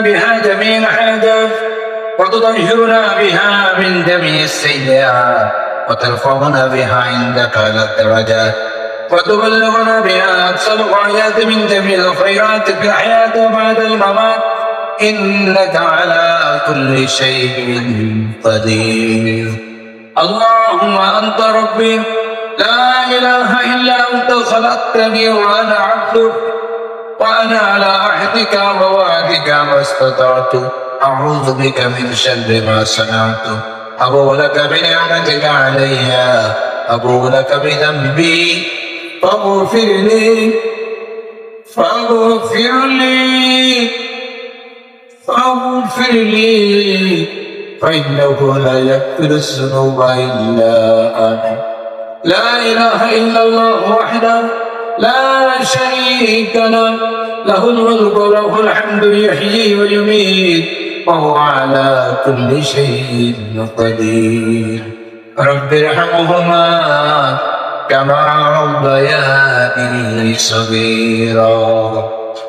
بها جميع الحاجات وتطهرنا بها من جميع السيئات وترفعنا بها عندك على الدرجات وتبلغنا بها أقصى الغايات من جميع الخيرات في الحياة وبعد الممات. إنك على كل شيء قدير. اللهم أنت ربي لا إله إلا أنت خلقتني وأنا عبدك. وأنا على عهدك ووعدك ما استطعت. أعوذ بك من شر ما صنعت. أبو لك بنعمتك علي أبو لك بذنبي. فاغفر لي فاغفر لي فاغفر لي فإنه لا يغفر الذنوب إلا أنا. لا إله إلا الله وحده. لا شريك له. له الملك وله الحمد يحيي ويميت وهو على كل شيء قدير. رب ارحمهما كما ربياني صغيرا.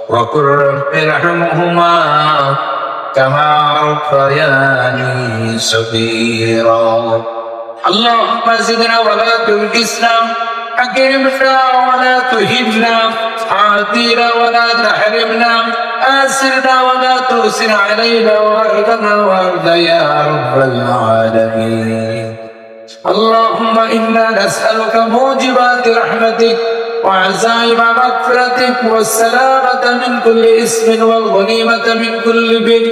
وقل رب ارحمهما كما ربياني صغيرا. اللهم زدنا ولا تنقصنا أكرمنا ولا تهنا عاتينا ولا تحرمنا آسرنا ولا تؤسر علينا وارضنا وارض يا رب العالمين. اللهم إنا نسألك موجبات رحمتك وعزائم مغفرتك والسلامة من كل اسم والغنيمة من كل بر.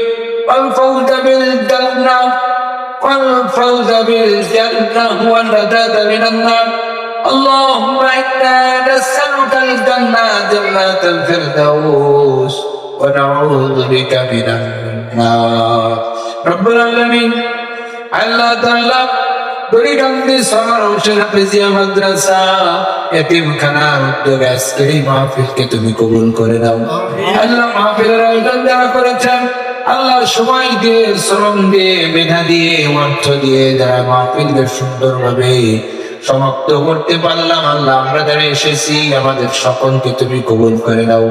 والفوز بالجنة والفوز بالجنة والنجاة من النار. اللهم إنا نسألك الجنة جنة الفردوس ونعوذ بك من النار رب العالمين আল্লাহ তাআলা দড়িকান্দি সমার হোসেন হাফিজিয়া মাদ্রাসা এতিমখানার উদ্যোগে আজকের এই মাহফিলকে তুমি কবুল করে দাও আল্লাহ মাহফিলের আয়োজন যারা করেছেন আল্লাহ সময় দিয়ে শ্রম দিয়ে মেধা দিয়ে অর্থ দিয়ে যারা মাহফিলকে সুন্দরভাবে সমাপ্ত করতে পারলাম, আল্লাহ আমরা যারা এসেছি, আমাদের সকলকে তুমি কবুল করে দাও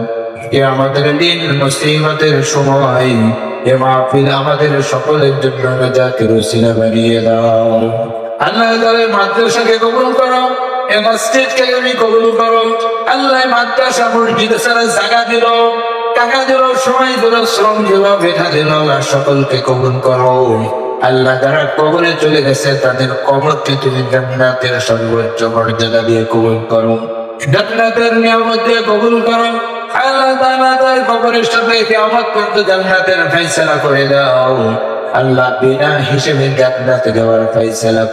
এ আমাদের দিন, মুসিবতের সময় এ মাহফিল আমাদের সকলের জন্য রাজাকে রসিলা বানিয়ে দাও। আল্লাহ তাদের মাদ্রাসাকে কবুল করো মসজিদকে তুমি কবুল করো। আল্লাহ মাদ্রাসা সারা জায়গা দিল, টাকা দিল, সময় দিল, শ্রম দিল বেঠা দিল সকলকে কবুল করো। আল্লাহ যারা কবরে চলে গেছে, তাদের কবরকে তুমি জান্নাতের সর্বোচ্চ মর্যাদা দিয়ে কবুল করো। জান্নাতের নিয়ামত দিয়ে কবুল করো। আল্লাহ তাআলা তার কবরের সাথে কিয়ামত পর্যন্ত জান্নাতের করে দাও। আল্লাহ বিনা হিসেবে জান্নাতে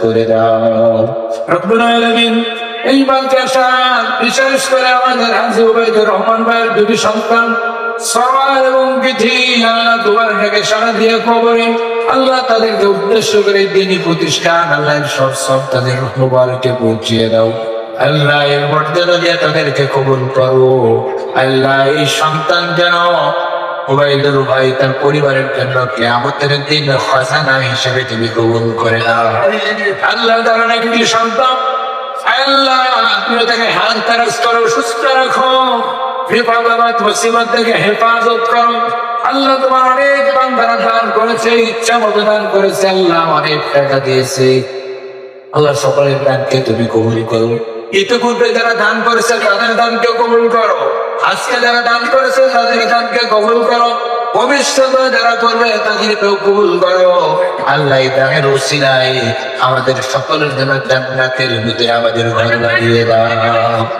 করে দাও। রব্বুল আলামিন এই বিশেষ করে আমাদের হাজি রহমান ভাইয়ের দুটি সন্তান সবার এবং বিধি, আল্লাহ তোমার থেকে সারা দিয়ে কবরে আল্লাহ তাদেরকে উদ্দেশ্য করে দিনই প্রতিষ্ঠান, আল্লাহ সব সব তাদের মোবারকে পৌঁছিয়ে দাও। আল্লাহ এর মর্যাদা দিয়ে তাদেরকে কবুল করো। আল্লাহ এই সন্তান যেন ভাই তার পরিবারের জন্য দিন খাজানা হিসেবে তুমি কবুল করে নাও। আল্লাহ একটি সন্তান? আল্লাহ, তুমি তাকে করো, সুস্থ রাখো। মুসিবত থেকে হেফাজত করো। আল্লাহ তোমার অনেক বান্দারা দান করেছে, ইচ্ছা মতো দান করেছে, আল্লাহ অনেক টাকা দিয়েছে। আল্লাহ সকলের দানকে তুমি কবুল করো। ইতিপূর্বে যারা দান করেছে, তাদের দানকে কবুল করো। আজকে যারা দান করেছে, তাদের দানকে কবুল করো। ভবিষ্যতে যারা করবে কবুল করো। আল্লাহ দানের ওসিলায় আমাদের সকলের জন্য জান্নাতের আমাদের ঘর লাগিয়ে দাও।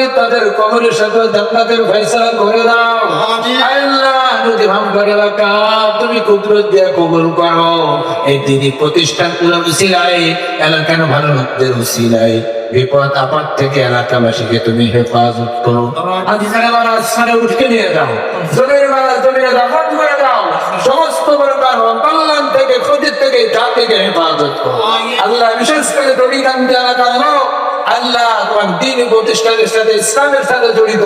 করি তাদের কবরের সাথে জান্নাতের ফয়সালা করে দাও। আল্লাহ যদি ভাঙ্গার এলাকা তুমি কুদরত দিয়ে কবুল করো। এই প্রতিষ্ঠানগুলো উসিলাই এলাকার ভালো লোকদের উসিলাই বিপদ আপদ থেকে এলাকাবাসীকে তুমি হেফাজত করো। আজ যারা আসমানে উঠকে নিয়ে দাও জমির বেলা জমিনে দাফন করে দাও সমস্ত প্রকার জাতিকে হেফাজত করো। আল্লাহ বিশেষ করে দড়িকান্তি এলাকার লোক আল্লাহ তোমার দিন প্রতিষ্ঠানের সাথে ইসলামের সাথে জড়িত।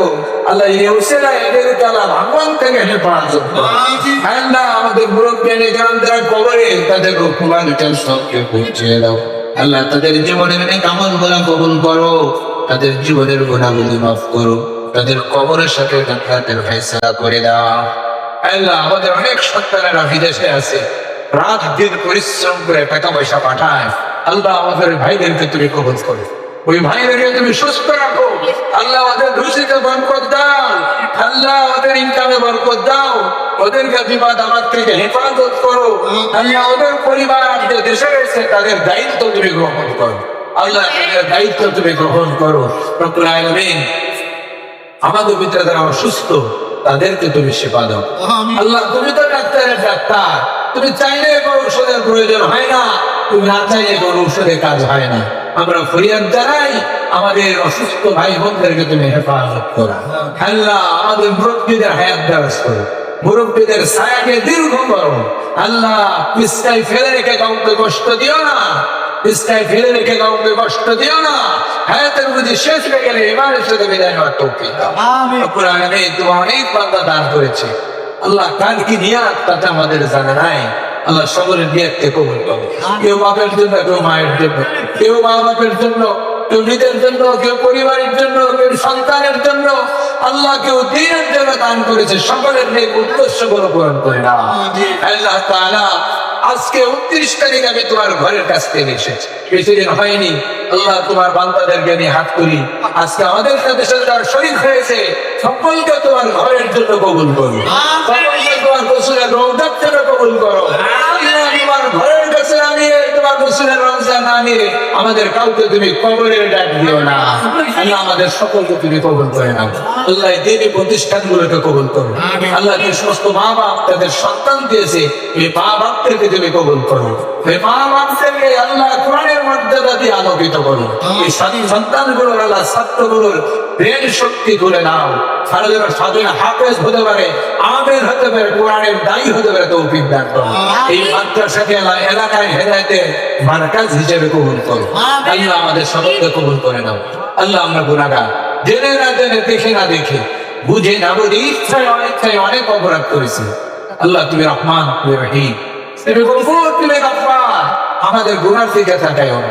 আল্লাহ এই উসিলা এদেরকে আল্লাহ ভাগবান থেকে আল্লাহ আমাদের মুরব্বী নিজাম যারা কবরে তাদের টেনশনকে পৌঁছে দাও। আল্লাহ তাদের জীবনের অনেক আমলগুলা কবুল করো। তাদের জীবনের গুণাগুলি মাফ করো। তাদের কবরের সাথে জান্নাতের ফয়সালা করে দাও। আল্লাহ আমাদের অনেক সন্তানেরা বিদেশে আছে। রাত দিন পরিশ্রম করে টাকা পয়সা পাঠায়। আল্লাহ আমাদের ভাইদেরকে তুমি কবল করো। ওই ভাইদেরকে তুমি সুস্থ রাখো। আল্লাহ ওদের রুচিতে বরকত দাও। আল্লাহ ওদের ইনকামে বরকত দাও। ওদেরকে বিবাদ আমার থেকে হেফাজত করো। আল্লাহ ওদের পরিবার যে দেশে রয়েছে তাদের দায়িত্ব তুমি গ্রহণ করো। আল্লাহ তাদের দায়িত্ব তুমি গ্রহণ করো। আলামিন আমাদের ভিতরে যারা অসুস্থ তাদেরকে তুমি সেবা দাও। আল্লাহ তুমি তো ডাক্তারের ডাক্তার। তুমি চাইলে কোনো ঔষধের প্রয়োজন হয় না। তুমি না চাইলে কোনো ঔষধের কাজ হয় না। আমরা ফরিয়াদ জানাই আমাদের অসুস্থ ভাই বোনদেরকে তুমি হেফাজত করো। আল্লাহ আমাদের মুরব্বীদের হায়াত দারাজ করো মুরব্বীদের ছায়াকে দীর্ঘ করো আল্লাহ পিস্তায় ফেলে রেখে কাউকে কষ্ট দিও না। পিস্তায় ফেলে রেখে কাউকে কষ্ট দিও না। হায়াতের বুঝি শেষ হয়ে গেলে এবারের সাথে বিদায় হওয়ার আলামিন তোমার অনেক বান্দা দান করেছে। আল্লাহ কার কি নিয়াত তাতে আমাদের জানা নাই। আল্লাহ সকলের নিয়াতকে কবুল করে কেউ বাপের জন্য, কেউ মায়ের জন্য, কেউ মা বাপের জন্য, কেউ নিজের জন্য, কেউ পরিবারের জন্য, কেউ সন্তানের জন্য, আল্লাহ কেউ দিনের জন্য দান করেছে সকলের নিয়ে উদ্দেশ্যগুলো পূরণ করে না। আল্লাহ তালা আজকে উনত্রিশ তারিখ আমি তোমার ঘরের কাছ থেকে এসেছি। বেশি দিন হয়নি আল্লাহ তোমার বান্দাদেরকে নিয়ে হাত করি। আজকে আমাদের সাথে সাথে যারা শরীর হয়েছে। সকলকে তোমার ঘরের জন্য কবুল করো। সকলকে তোমার গোসলের রৌদার জন্য কবুল করো। আল্লাহ, তোমার ঘরের কাছে আনিয়ে তোমার গোসলের রমজান আনিয়ে আমাদের কাউকে তুমি কবরের ডাক দিও না। আল্লাহ আমাদের সকলকে তুমি কবুল করে নাও। আল্লাহ প্রতিষ্ঠানগুলোকে কবুল করো। আল্লাহ যে সমস্ত মা বাপ তাদের সন্তান দিয়েছে এই মা বাপদেরকে তুমি কবুল করো। এই মা বাপদেরকে আল্লাহ কোরআনের মর্যাদা দিয়ে আলোকিত করো এই সন্তানগুলোর আল্লাহ ছাত্রগুলোর ব্রেন শক্তি করে নাও। তারা যেন স্বাধীন হাফেজ হতে পারে আমের হতে পারে কোরআনের দায়ী হতে পারে তৌফিক দান করো এই মাদ্রাসাকে এলাকায় হেদায়তে মার্কাজ হিসেবে কবুল করো আল্লাহ আমাদের সকলকে কবুল করে নাও। আল্লাহ আমরা গুণাগার জেনে না জেনে দেখে না দেখে বুঝে না বুঝে ইচ্ছায় অনিচ্ছায় অনেক অপরাধ করেছি। আল্লাহ তুমি রহমান তুমি রহিম। তুমি গফুর তুমি গফফার। আমাদের গুনার দিকে তাকায়ও না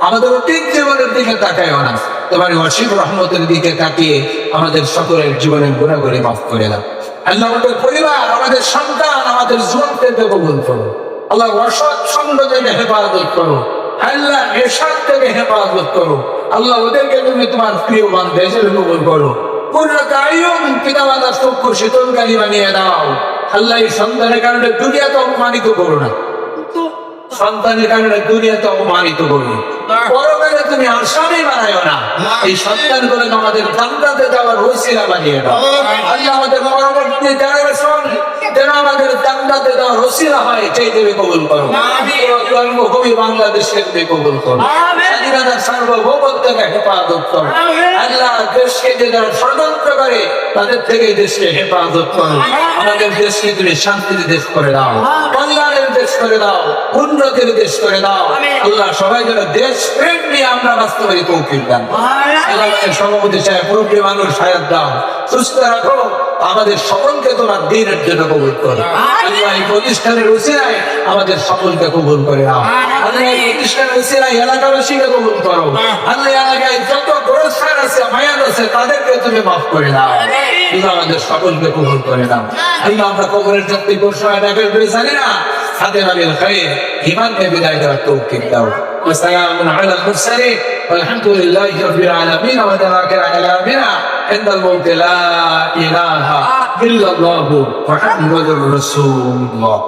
আমাদের অতীত জীবনের দিকে তাকায়ও না। তোমার অসীম রহমতের দিকে তাকিয়ে আমাদের সকলের জীবনের গুণাগুলি মাফ করে দাও। আল্লাহ আমাদের পরিবার, আমাদের সন্তান, আমাদের জীবনকে কবুল করো। আল্লাহ অসৎ হেফাজত করো। আল্লাহ এসাদ থেকে হেফাজত করো। আল্লাহ ওদেরকে তুমি তোমার প্রিয় হিসেবে কবুল করো। পিতামাতার বানিয়ে দাও। এই সন্তানের কারণে দুনিয়াতে অপমানিত করো না। সন্তানের কারণে দুনিয়াতে অপমানিত করো। পরকালে তুমি আসামি বানায় না। এই সন্তানগুলো আমাদের জান্নাতে যাওয়ার ওসিলা বানিয়ে দাও। আল্লাহ। আমাদের পরবর্তী জেনারেশন যেন আমাদের জান্নাতে যাওয়ার ওসিলা হয় সেই দেবে কবুল করো। কর্মভূমি বাংলাদেশকে তুমি কবুল করো। স্বাধীনতার সার্বভৌমত্বকে হেফাজত করো। আল্লাহ দেশকে যে যারা ষড়যন্ত্র করে তাদের থেকে দেশকে হেফাজত করো। আমাদের দেশকে তুমি শান্তির দেশ করে দাও। দেশ করে দাও উন্নতির দেশ করে দাও। আল্লাহ সবাই যেন দেশ প্রেম নিয়ে আমরা বাস্তবায়ী তৌফিক দান সভাপতি সাহেব পুরোপুরি মানুষ সায়াত দাও। সুস্থ রাখো। আমাদের সকলকে তোমার দিনের জন্য কবুল করো। আল্লাহ এই প্রতিষ্ঠানের উচিরায় আমাদের সকলকে কবুল করে নাও। আল্লাহ এই প্রতিষ্ঠানের উচিরায় এলাকাবাসীকে কবুল করো। আল্লাহ এলাকায় যত গোরস্থান আছে মায়ান আছে তাদেরকে তুমি মাফ করে দাও আমাদের সকলকে কবুল করে দাও আল্লাহ আমরা কবরের যাত্রী কোন সময় ডাকের করে জানি না। خاتم للخير إيمانك بداية التوكيد داو وسلام على المرسلين. والحمد لله رب العالمين. وتواكل على ربنا عند الموت لا إله إلا الله محمد رسول الله.